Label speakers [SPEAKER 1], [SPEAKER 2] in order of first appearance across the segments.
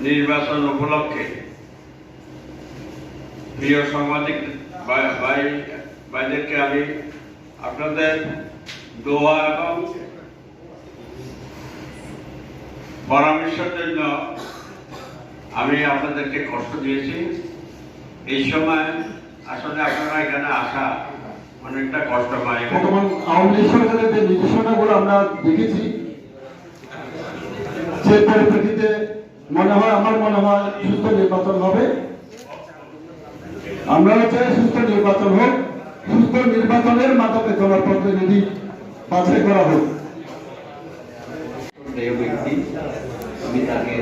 [SPEAKER 1] নির্বাচন উপলক্ষে। প্রিয় সাংবাদিক ভাই- ভাই ভাইদেরকে আমি আপনাদের দোয়া এবং পরামর্শের জন্য আমি আপনাদেরকে কষ্ট দিয়েছি। এই সময় আসলে আপনারা এখানে আসা অনেকটা কষ্টময়
[SPEAKER 2] বর্তমান আওয়ামী সরকারের যে নির্দেশনাগুলো আমরা দেখেছি সেই পরিপ্রেক্ষিতে মনে হয়, আমার মনে হয় সুস্থ নির্বাচন হবে। আমরা চাই সুস্থ নির্বাচন হোক, সুস্থ নির্বাচনের মাধ্যমে জনপ্রতিনিধি বাছাই করা হোক।
[SPEAKER 3] ব্যক্তি, আমি তাকে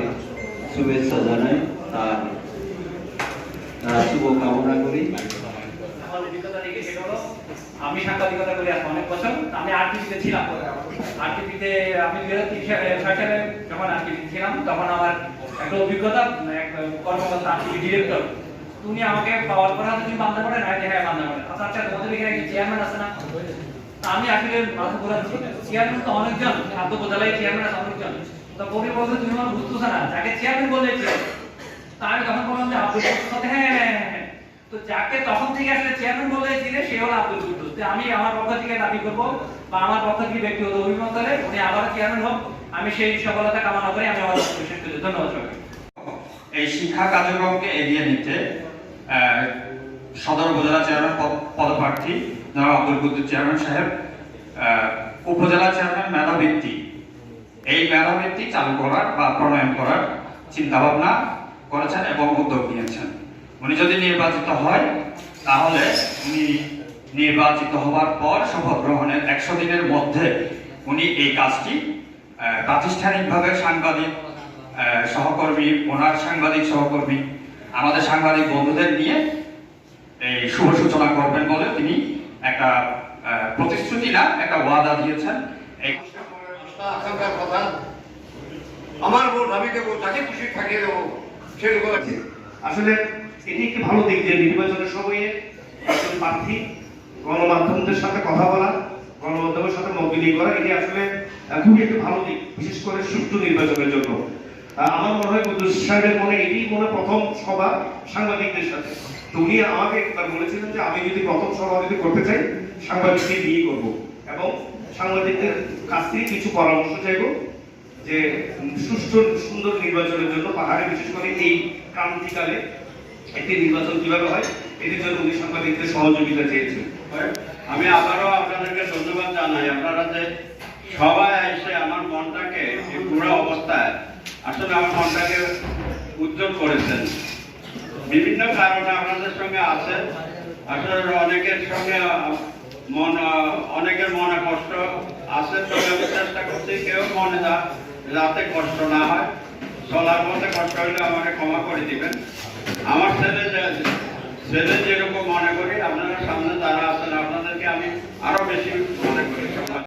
[SPEAKER 3] শুভেচ্ছা জানাই। তার শুভকামনা শুভ কামনা করি।
[SPEAKER 4] অভিজ্ঞতা থেকে সেটা হলো আমি সাংবাদিকতা করি আজকে অনেক বছর আমি আরটিভিতে ছিলাম। আরটিভিতে আমি দুই হাজার যখন আরটিভিতে ছিলাম তখন আমার একটা অভিজ্ঞতা এক কর্মকর্তা আরটিভি ডিরেক্টর উনি আমাকে পাওয়ার পর তুমি বান্ধা পড়ে না হ্যাঁ বান্ধা পড়ে আচ্ছা আচ্ছা তোমাদের এখানে কি চেয়ারম্যান আছে না? আমি আসলে মাথা ঘোরাচ্ছি। চেয়ারম্যান তো অনেকজন উপজেলায় চেয়ারম্যান আছে অনেকজন। তো কবি বলতে তুমি আমার বুঝতেছো না যাকে চেয়ারম্যান বললে চেয়ারম্যান তা আমি তখন বললাম যে হ্যাঁ, হ্যাঁ, হ্যাঁ। তো যাকে তখন থেকে আসলে চেয়ারম্যান বলে ছিল সে হলো আব্দুল কুদ্দুস আমি আমার পক্ষ থেকে দাবি করব বা আমার পক্ষ থেকে ব্যক্তিগত অভিমত হলে উনি আবার চেয়ারম্যান হোক, আমি সেই সফলতা কামনা করি আমি আমার শেষ করি ধন্যবাদ সবাইকে।
[SPEAKER 5] এই শিক্ষা কার্যক্রমকে এগিয়ে নিতে সদর উপজেলা চেয়ারম্যান পদপ্রার্থী জনাব আব্দুল কুদ্দুস চেয়ারম্যান সাহেব উপজেলা চেয়ারম্যান মেধাবৃত্তি। এই মেধাবৃত্তি চালু করার বা প্রণয়ন করার চিন্তা ভাবনা করেছেন এবং উদ্যোগ নিয়েছেন। উনি যদি নির্বাচিত হয়, তাহলে উনি নির্বাচিত হওয়ার পর শপথ গ্রহণের একশো দিনের মধ্যে উনি এই কাজটি প্রাতিষ্ঠানিকভাবে সাংবাদিক সহকর্মী, ওনার সাংবাদিক সহকর্মী, আমাদের সাংবাদিক বন্ধুদের নিয়ে এই শুভ সূচনা করবেন বলে তিনি একটা প্রতিশ্রুতি না, একটা ওয়াদা দিয়েছেন।
[SPEAKER 6] আমার বোন আমি দেবো তাকে খুশি থাকিয়ে দেবো সেরকম আছে
[SPEAKER 7] আসলে এটি একটি ভালো দিক যে নির্বাচনের সময়ে একজন প্রার্থী গণমাধ্যমদের সাথে কথা বলা, গণমাধ্যমের সাথে মত বিনিময় করা, এটি আসলে খুবই একটি ভালো দিক, বিশেষ করে সুষ্ঠু নির্বাচনের জন্য। আমার মনে হয় কুদ্দুস সাহেবের মনে এটি মনে প্রথম সভা সাংবাদিকদের সাথে। তো উনি আমাকে একবার বলেছিলেন যে আমি যদি প্রথম সভা যদি করতে চাই সাংবাদিকদের দিয়ে করব এবং সাংবাদিকদের কাছ থেকে কিছু পরামর্শ চাইব। যে সুষ্ঠু, সুন্দর নির্বাচনের জন্য পাহাড়ে, বিশেষ করে এই ক্রান্তিকালে একটি নির্বাচন কীভাবে হয়, এটির জন্য উনি সাংবাদিকদের সহযোগিতা চেয়েছেন।
[SPEAKER 1] আমি আবারও আপনাদেরকে ধন্যবাদ জানাই। আপনারা যে সবাই এসে আমার মনটাকে পুরো অবস্থায়, আসলে আমার মনটাকে উজ্জ্বল করেছেন। বিভিন্ন কারণে আপনাদের সঙ্গে আছে। আসলে অনেকের সঙ্গে, মন, অনেকের মনে কষ্ট আছে, তবে আমি চেষ্টা করছি, কেউ মনে যা যাতে কষ্ট না হয় চলার মধ্যে কষ্ট হলে আমাকে ক্ষমা করে দিবেন। আমার ছেলে ছেলে যেরকম